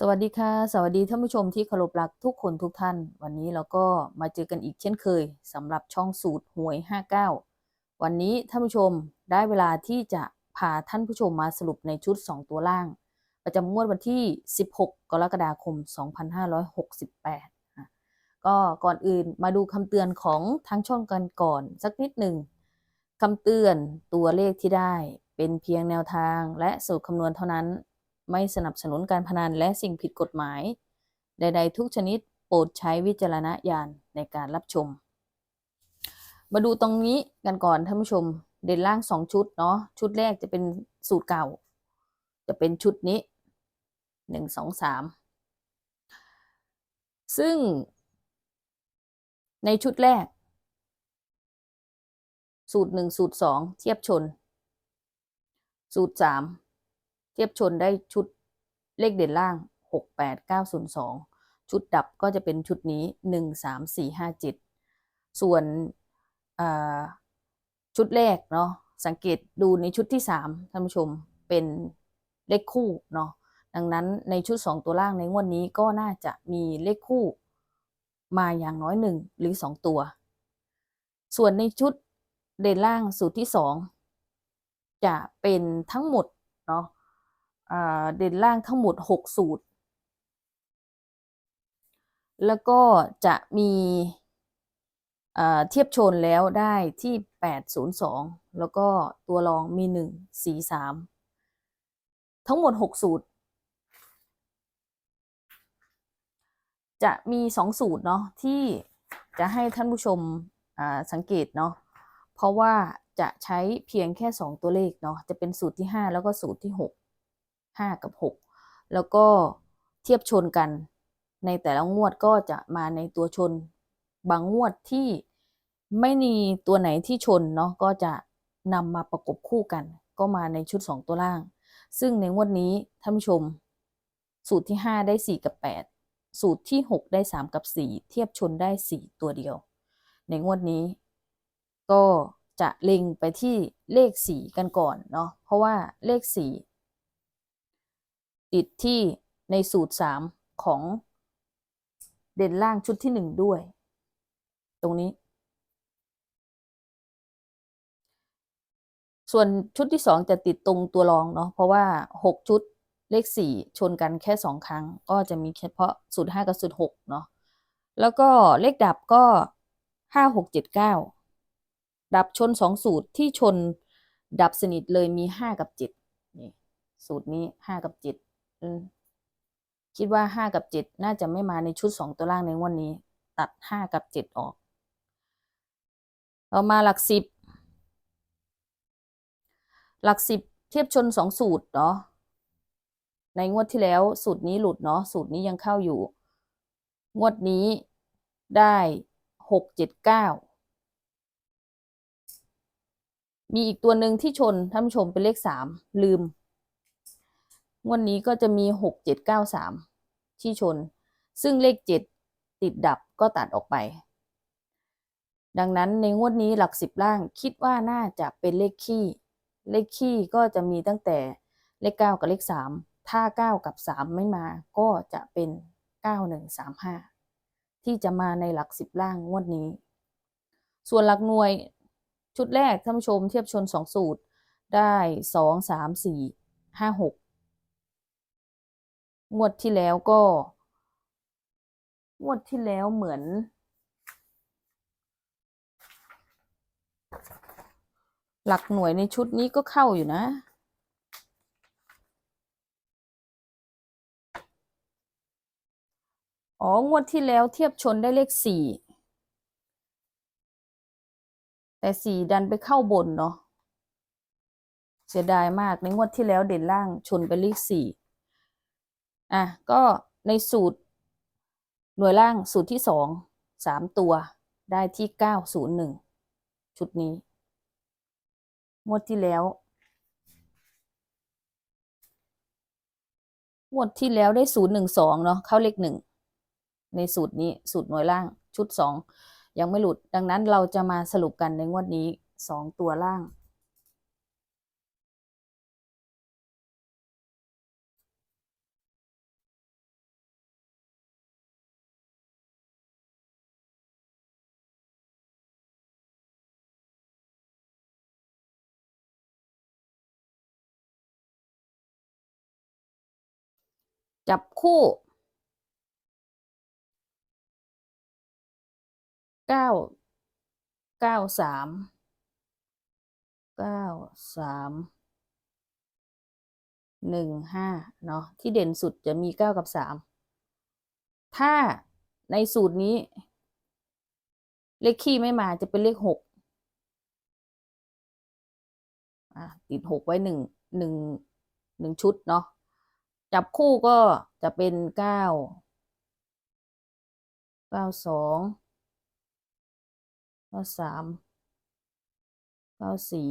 สวัสดีค่ะ สวัสดีท่านผู้ชมที่เคารพรักทุกคนทุกท่าน วันนี้เราก็มาเจอกันอีกเช่นเคยสำหรับช่องสูตรหวย 59 วันนี้ท่านผู้ชมได้เวลาที่จะพาท่านผู้ชมมาสรุปในชุด 2 ตัวล่าง ประจำงวดวันที่ 16 กรกฎาคม 2568อะก็ก่อนอื่นมาดูคำเตือนของทั้งช่องกันก่อนสักนิดหนึ่งคำเตือนตัวเลขที่ได้เป็นเพียงแนวทางและสูตรคำนวณเท่านั้น ไม่สนับสนุนการพนันและสิ่งผิดกฎหมาย ใด ๆ ทุกชนิดโปรดใช้วิจารณญาณในการรับชม มาดูตรงนี้กันก่อนท่านผู้ชม เด่นล่างสองชุดเนาะชุดแรกจะเป็นสูตรเก่า จะเป็นชุดนี้หนึ่งสองสามซึ่งในชุดแรก สูตรหนึ่งสูตรสองเทียบชน สูตรสาม เทียบชนได้ชุดเลขเด่นล่างหกแปดเก้าศูนย์สองชุดดับก็จะเป็นชุดนี้หนึ่งสามสี่ห้าเจ็ดส่วนชุดแรกเนาะสังเกตดูในชุดที่สามท่านผู้ชมเป็นเลขคู่เนาะดังนั้นในชุดสองตัวล่างในงวดนี้ก็น่าจะมีเลขคู่มาอย่างน้อยหนึ่งหรือสองตัว ส่วนในชุดเด่นล่างสูตรที่สองจะเป็นทั้งหมดเนาะ เด่นล่างทั้งหมด 6 สูตร แล้วก็จะมีเทียบชนแล้วได้ที่ 802 แล้วก็ตัวรองมี 1 4 3 ทั้งหมด 6 สูตร จะมี 2 สูตรเนาะที่จะให้ท่านผู้ชมสังเกตเนาะเพราะว่าจะใช้เพียงแค่ 2 ตัวเลขเนาะจะเป็นสูตรที่ 5 แล้วก็สูตรที่ 6 5 กับ 6 แล้วก็เทียบชนกัน ในแต่ละงวดก็จะมาในตัวชนบางงวดที่ไม่มีตัวไหนที่ชนเนาะก็จะนำมาประกบคู่กัน ก็มาในชุด 2 ตัวล่าง ซึ่งในงวดนี้ท่านผู้ชม สูตรที่ 5 ได้ 4 กับ 8 สูตรที่ 6 ได้ 3 กับ 4 เทียบชนได้ 4 ตัวเดียว ในงวดนี้ ก็จะเล็งไปที่เลข 4 กันก่อนเนาะเพราะว่าเลข 4 ติดที่ในสูตรสามของเด่นล่างชุดที่หนึ่งด้วย ตรงนี้ ส่วนชุดที่สองจะติดตรงตัวรองเนาะเพราะว่าหกชุดเลขสี่ชนกันแค่สองครั้ง ก็จะมีเฉพาะสูตรห้ากับสูตรหกเนาะแล้วก็เลขดับก็ห้าหกเจ็ดเก้าดับชนสองสูตรที่ชนดับสนิทเลยมีห้ากับเจ็ดนี่สูตรนี้ห้ากับเจ็ด คิดว่าห้ากับเจ็ดน่าจะไม่มาในชุดสองตัวล่างในวันนี้ ตัดห้ากับเจ็ดออกเรามาหลักสิบ หลักสิบเทียบชนสองสูตรเนาะในงวดที่แล้วสูตรนี้หลุดเนาะสูตรนี้ยังเข้าอยู่ งวดนี้ได้หกเจ็ดเก้ามีอีกตัวหนึ่งที่ชนท่านผู้ชมเป็นเลขสามลืม งวดนี้ก็จะมีหกเจ็ดเก้าสามที่ชน ซึ่งเลขเจ็ดติดดับก็ตัดออกไป ดังนั้นในงวดนี้หลักสิบล่างคิดว่าน่าจะเป็นเลขขี้ เลขขี้ก็จะมีตั้งแต่เลขเก้ากับเลขสามถ้าเก้ากับสามไม่มาก็จะเป็นเก้าหนึ่งสามห้าที่จะมาในหลักสิบล่างงวดนี้ ส่วนหลักหน่วยชุดแรกท่านผู้ชมเทียบชนสองสูตรได้สองสามสี่ห้าหก งวดที่แล้วก็ งวดที่แล้วเหมือน หลักหน่วยในชุดนี้ก็เข้าอยู่นะ อ๋อ งวดที่แล้วเทียบชนได้เลขสี่ แต่สี่ดันไปเข้าบนเนาะ เสียดายมากในงวดที่แล้วเด่นล่างชนไปเลขสี่ อะก็ในสูตร หน่วยล่างสูตรที่สองสามตัวได้ที่เก้าศูนย์หนึ่งชุดนี้งวดที่แล้วงวดที่แล้วได้ศูนย์หนึ่งสองเนาะเข้าเลขหนึ่งในสูตรนี้สูตรหน่วยล่างชุดสองยังไม่หลุดดังนั้นเราจะมาสรุปกันในงวดนี้สองตัวล่าง จับคู่เก้าเก้าสามเก้าสามหนึ่งห้าเนาะที่เด่นสุดจะมีเก้ากับสามถ้าในสูตรนี้ เลขคี่ไม่มาจะเป็นเลขหกติดหกไว้หนึ่งหนึ่งหนึ่งชุดเนาะ จับคู่ก็จะเป็นเก้าเก้าสองเก้าสามเก้าสี่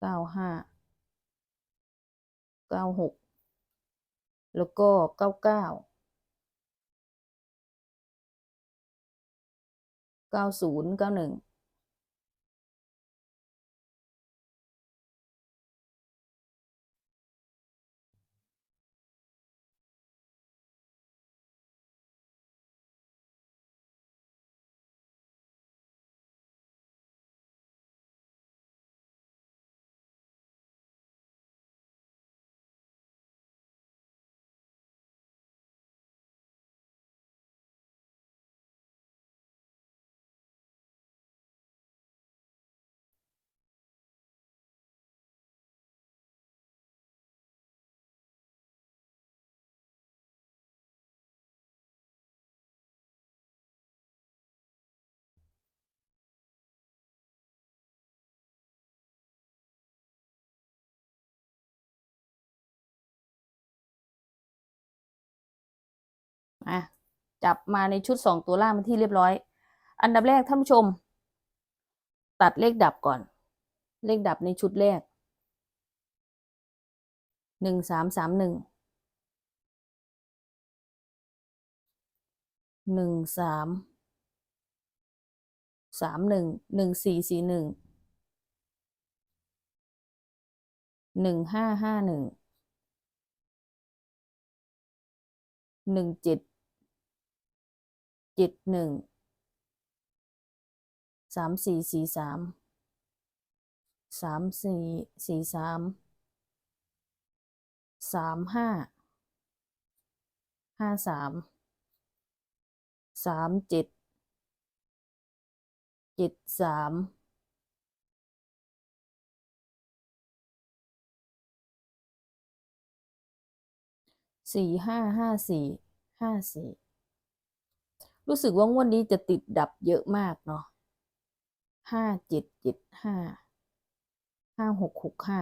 เก้าห้าเก้าหกแล้วก็เก้าเก้าเก้าศูนย์เก้าหนึ่ง จับมาในชุดสองตัวล่างเป็นที่เรียบร้อย อันดับแรกท่านผู้ชม ตัดเลขดับก่อน เลขดับในชุดแรกหนึ่งสามสามหนึ่งหนึ่งสามสามหนึ่งหนึ่งสี่สี่หนึ่งหนึ่งห้าห้าหนึ่งหนึ่งเจ็ด เจ็ดหนึ่งสามสี่สี่สามสามสี่สี่สามสามห้าห้าสามสามเจ็ดเจ็ดสามสี่ห้าห้าสี่ห้าสี่ รู้สึกว่างวดนี้จะติดดับเยอะมากเนาะห้าเจ็ดเจ็ดห้า ห้าหกหกห้า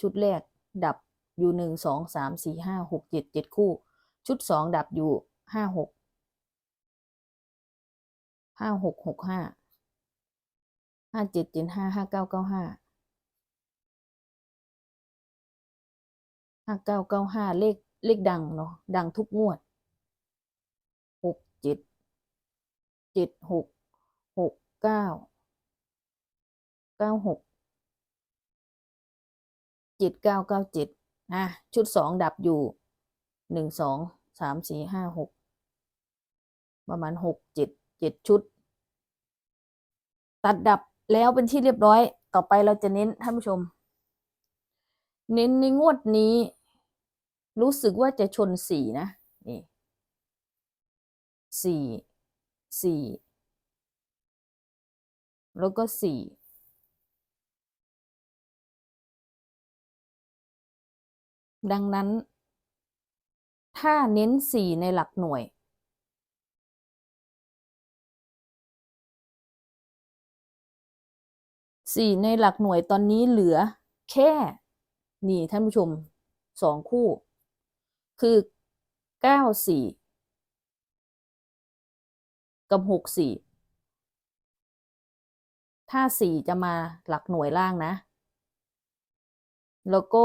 ชุดแรกดับอยู่หนึ่งสองสามสี่ห้าหกเจ็ดเจ็ดคู่ ชุดสองดับอยู่ห้าหก ห้าหกหกห้า ห้าเจ็ดเจ็ดห้าห้าเก้าเก้าห้า ห้าเก้าเก้าห้าเลขเลขดังเนาะดังทุกงวดหกเจ็ด เจ็ดหกหกเก้าเก้าหกเจ็ดเก้าเก้าเจ็ดอะชุดสองดับอยู่หนึ่งสองสามสี่ห้าหกประมาณหกเจ็ดเจ็ดชุด ตัดดับแล้วเป็นที่เรียบร้อยต่อไปเราจะเน้นท่านผู้ชม เน้นในงวดนี้ รู้สึกว่าจะชนสี่นะนี่สี่ สี่แล้วก็สี่ดังนั้น ถ้าเน้นสี่ในหลักหน่วย สี่ในหลักหน่วยตอนนี้เหลือแค่ นี่ท่านผู้ชมสองคู่ คือเก้าสี่ กับหกสี่ถ้าสี่จะมาหลักหน่วยล่างนะ แล้วก็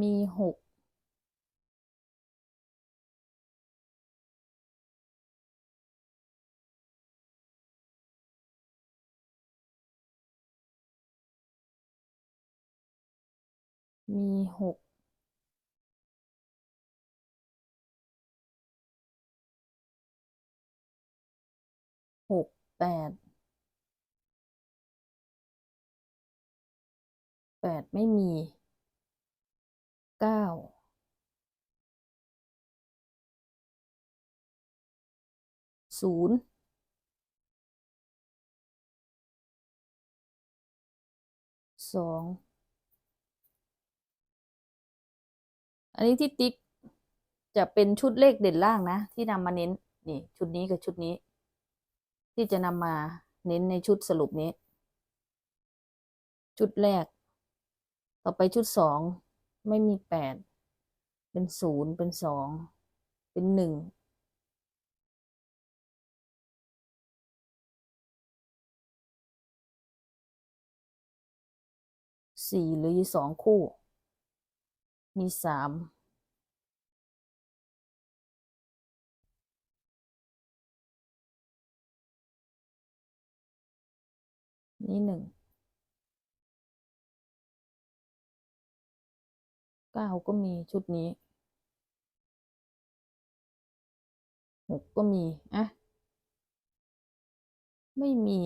มีหก มีหกหกแปดแปดไม่มีเก้าศูนย์สอง อันนี้ที่ติ๊กจะเป็นชุดเลขเด่นล่างนะ ที่นำมาเน้นนี่ชุดนี้กับชุดนี้ ที่จะนำมาเน้นในชุดสรุปนี้ ชุดแรก ต่อไปชุดสองไม่มีแปดเป็นศูนย์เป็นสองเป็นหนึ่งสี่หรือสองคู่ มีสามนี่หนึ่งเก้าก็มีชุดนี้หกก็มีอะไม่มี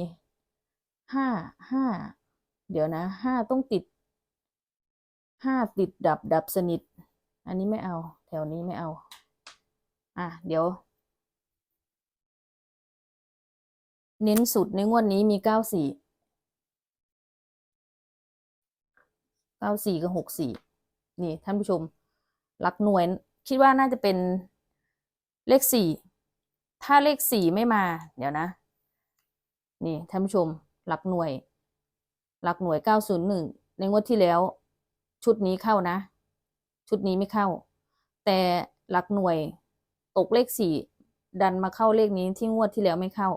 ห้าห้าเดี๋ยวนะห้าต้องติด ห้าติดดับดับสนิท อันนี้ไม่เอา แถวนี้ไม่เอา อะ เดี๋ยว เน้นสุดในงวดนี้มีเก้าสี่เก้าสี่กับหกสี่นี่ท่านผู้ชมหลักหน่วย คิดว่าน่าจะเป็นเลขสี่ถ้าเลขสี่ไม่มา เดี๋ยวนะ นี่ท่านผู้ชมหลักหน่วย หลักหน่วยเก้าศูนย์หนึ่งในงวดที่แล้ว ชุดนี้เข้านะ ชุดนี้ไม่เข้า แต่หลักหน่วยตกเลขสี่ดันมาเข้าเลขนี้ที่งวดที่แล้วไม่เข้า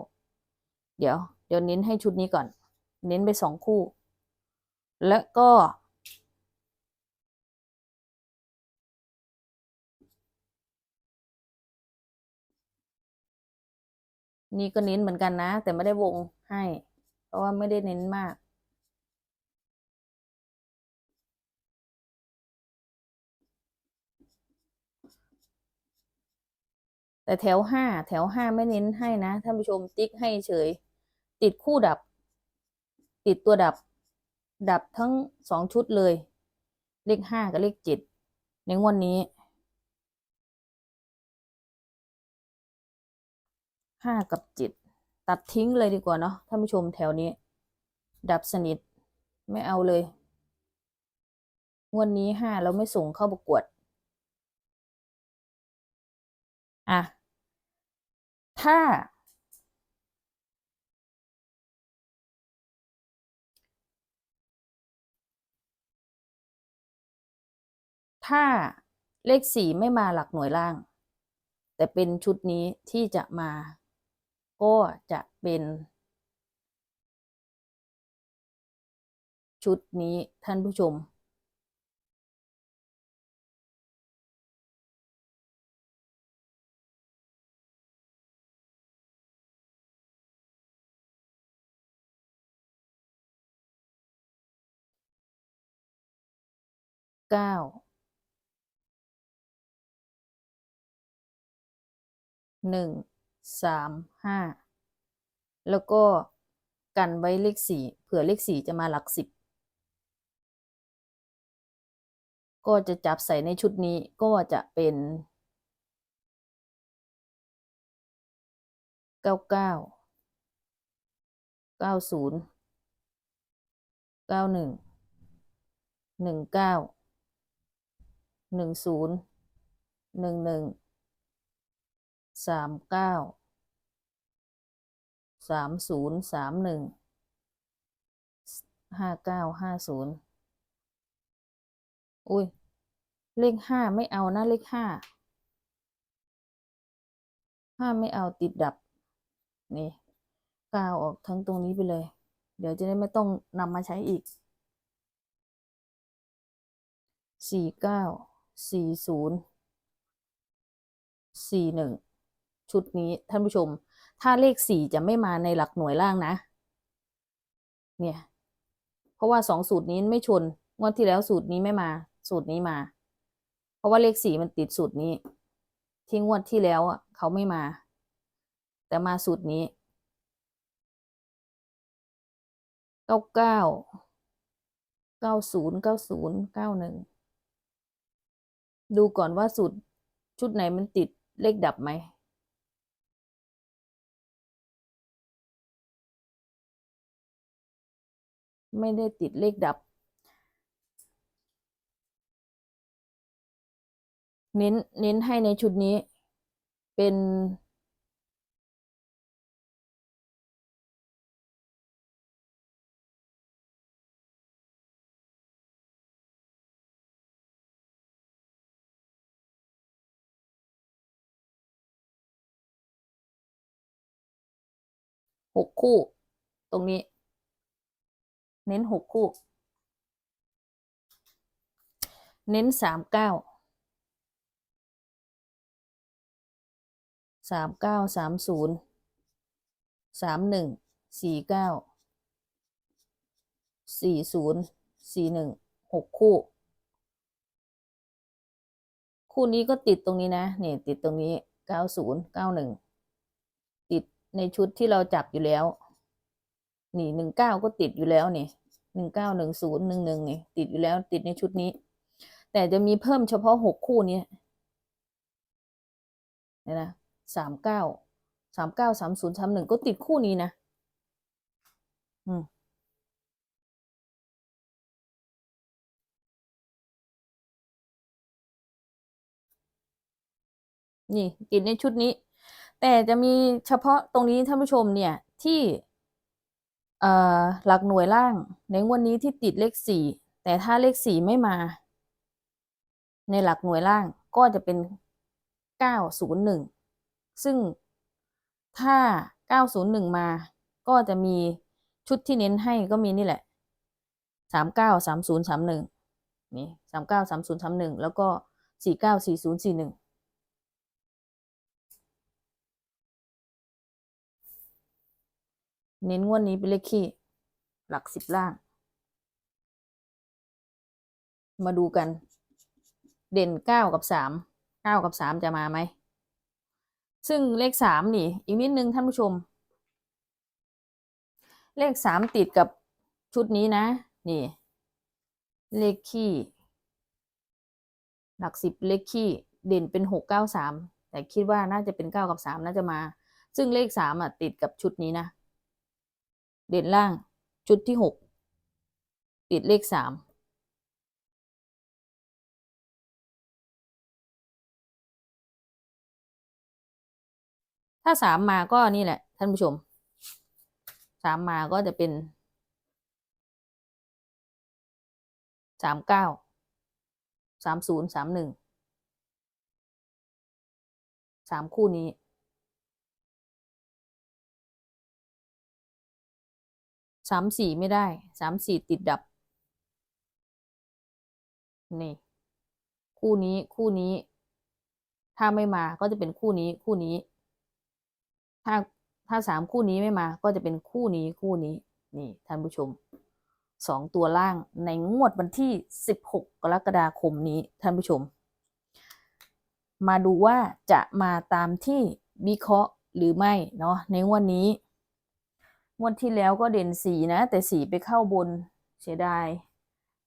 เดี๋ยว เดี๋ยวเน้นให้ชุดนี้ก่อน เน้นไปสองคู่ แล้วก็ นี่ก็เน้นเหมือนกันนะ แต่ไม่ได้วงให้ เพราะว่าไม่ได้เน้นมาก แต่แถวห้าแถวห้าไม่เน้นให้นะท่านผู้ชมติ๊กให้เฉย ติดคู่ดับ ติดตัวดับ ดับทั้งสองชุดเลย เลขห้ากับเลขเจ็ดในงวดนนี้ห้ากับเจ็ดตัดทิ้งเลยดีกว่าเนาะท่านผู้ชมแถวนี้ ดับสนิทไม่เอาเลยงวดนี้ห้าเราไม่ส่งเข้าประกวด อะ ถ้า ถ้าเลขสี่ไม่มาหลักหน่วยล่าง แต่เป็นชุดนี้ที่จะมา ก็จะเป็น ชุดนี้ท่านผู้ชม เก้าหนึ่งสามห้าแล้วก็กันไว้เลขสี่เผื่อเลขสี่จะมาหลักสิบก็จะจับใส่ในชุดนี้ก็จะเป็นเก้าเก้าเก้าศูนย์เก้าหนึ่งหนึ่งเก้า หนึ่งศูนย์หนึ่งหนึ่งสามเก้าสามศูนย์สามหนึ่งห้าเก้าห้าศูนย์อุ้ย เลขห้าไม่เอานะเลขห้าห้าไม่เอาติดดับ นี่กาวออกทั้งตรงนี้ไปเลย เดี๋ยวจะได้ไม่ต้องนำมาใช้อีกสี่เก้า สี่ศูนย์สี่หนึ่งชุดนี้ท่านผู้ชม ถ้าเลขสี่จะไม่มาในหลักหน่วยล่างนะ เนี่ย เพราะว่าสองสูตรนี้ไม่ชนงวดที่แล้วสูตรนี้ไม่มา สูตรนี้มา เพราะว่าเลขสี่มันติดสูตรนี้ ที่งวดที่แล้วอะเขาไม่มา แต่มาสูตรนี้เก้าเก้าเก้าศูนย์เก้าศูนย์เก้าหนึ่ง ดูก่อนว่าสูตรชุดไหนมันติดเลขดับไหมไม่ได้ติดเลขดับ เน้นเน้นให้ในชุดนี้เป็น หกคู่ ตรงนี้ เน้นหกคู่ เน้นสามเก้าสามเก้าสามศูนย์สามหนึ่งสี่เก้าสี่ศูนย์สี่หนึ่งหกคู่ คู่นี้ก็ติดตรงนี้นะ นี่ติดตรงนี้เก้าศูนย์เก้าหนึ่ง ในชุดที่เราจับอยู่แล้ว นี่หนึ่งเก้าก็ติดอยู่แล้วนี่หนึ่งเก้าหนึ่งศูนย์หนึ่งหนึ่งนี่ ติดอยู่แล้วติดในชุดนี้ แต่จะมีเพิ่มเฉพาะหกคู่นี้นี่นะสามเก้าสามเก้าสามศูนย์สามหนึ่งก็ติดคู่นี้นะอืมนี่ติดในชุดนี้ แต่จะมีเฉพาะตรงนี้ท่านผู้ชมเนี่ยที่หลักหน่วยล่าง ในงวดนี้ที่ติดเลขสี่แต่ถ้าเลขสี่ไม่มา ในหลักหน่วยล่างก็จะเป็นเก้าศูนย์หนึ่งซึ่งถ้าเก้าศูนย์หนึ่งมา ก็จะมีชุดที่เน้นให้ก็มีนี่แหละสามเก้าสามศูนย์สามหนึ่งนี่สามเก้าสามศูนย์สามหนึ่งแล้วก็สี่เก้าสี่ศูนย์สี่หนึ่ง เน้นงวดนี้เป็นเลขคี่หลักสิบล่าง มาดูกัน เด่นเก้ากับสามเก้ากับสามจะมาไหม ซึ่งเลขสามนี่ อีกนิดนึงท่านผู้ชม เลขสามติดกับชุดนี้นะ นี่ เลขคี่หลักสิบเลขคี่เด่นเป็นหกเก้าสามแต่คิดว่าน่าจะเป็นเก้ากับสามน่าจะมา ซึ่งเลขสามอะติดกับชุดนี้นะ เด่นล่าง ชุดที่หกติดเลขสามถ้าสามมาก็นี่แหละ ท่านผู้ชมสามมาก็จะเป็นสามเก้าสามศูนย์สามหนึ่งสามคู่นี้ สามสี่ไม่ได้สามสี่ติดดับ นี่ คู่นี้คู่นี้ ถ้าไม่มาก็จะเป็นคู่นี้คู่นี้ ถ้าถ้าสามคู่นี้ไม่มา ก็จะเป็นคู่นี้คู่นี้ นี่ท่านผู้ชมสองตัวล่างในงวดวันที่สิบหกกรกฎาคมนี้ท่านผู้ชม มาดูว่าจะมาตามที่วิเคราะห์หรือไม่เนาะในงวดนี้ งวดที่แล้วก็เด่นสีนะ แต่สีไปเข้าบนเสียดาย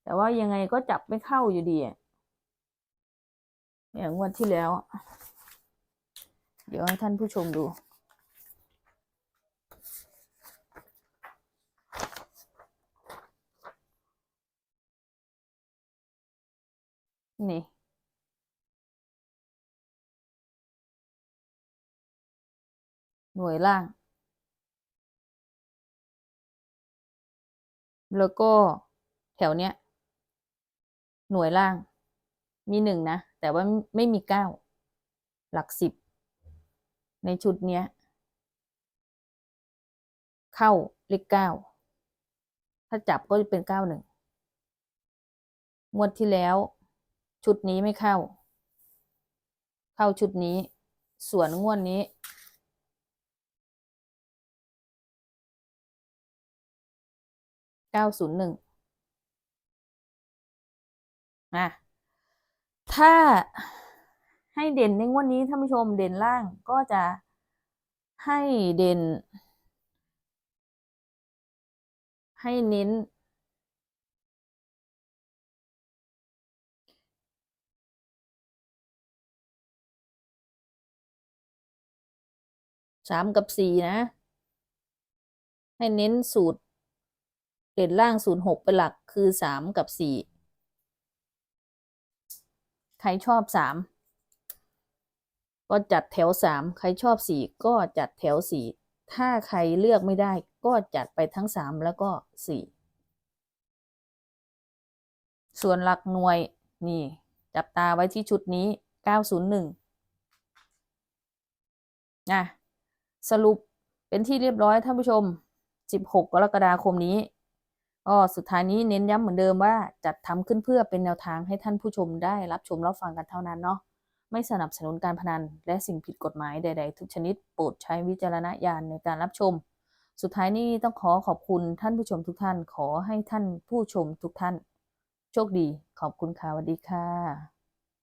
แต่ว่ายังไงก็จับไม่เข้าอยู่ดีอะอย่างงวดที่แล้ว เดี๋ยวให้ท่านผู้ชมดูนี่หน่วยล่าง แล้วก็แถวเนี้ย หน่วยล่าง มีหนึ่งนะ แต่ว่าไม่มีเก้า หลักสิบ ในชุดเนี้ย เข้าเลขเก้า ถ้าจับก็จะเป็นเก้าหนึ่งงวดที่แล้ว ชุดนี้ไม่เข้า เข้าชุดนี้ ส่วนงวดนี้ เก้าศูนย์หนึ่งอะถ้าให้เด่นในงวดนี้ท่านผู้ชมเด่นล่างก็จะให้เด่น ให้เน้น สามกับสี่นะ ให้เน้นสูตร เด่นล่างศูนย์หกเป็นหลักคือสามกับสี่ใครชอบสามก็จัดแถวสามใครชอบสี่ก็จัดแถวสี่ถ้าใครเลือกไม่ได้ก็จัดไปทั้งสามแล้วก็สี่ส่วนหลักหน่วยนี่ จับตาไว้ที่ชุดนี้เก้าศูนย์หนึ่งนะสรุปเป็นที่เรียบร้อยท่านผู้ชม 16 กรกฎาคมนี้ ก็สุดท้ายนี้เน้นย้ำเหมือนเดิมว่าจัดทำขึ้นเพื่อเป็นแนวทางให้ท่านผู้ชมได้รับชมรับฟังกันเท่านั้นเนาะไม่สนับสนุนการพนัน และสิ่งผิดกฎหมายใด ๆ ทุกชนิดโปรดใช้วิจารณญาณในการรับชม สุดท้ายนี้ต้องขอขอบคุณท่านผู้ชมทุกท่าน ขอให้ท่านผู้ชมทุกท่าน โชคดี ขอบคุณค่ะสวัสดีค่ะ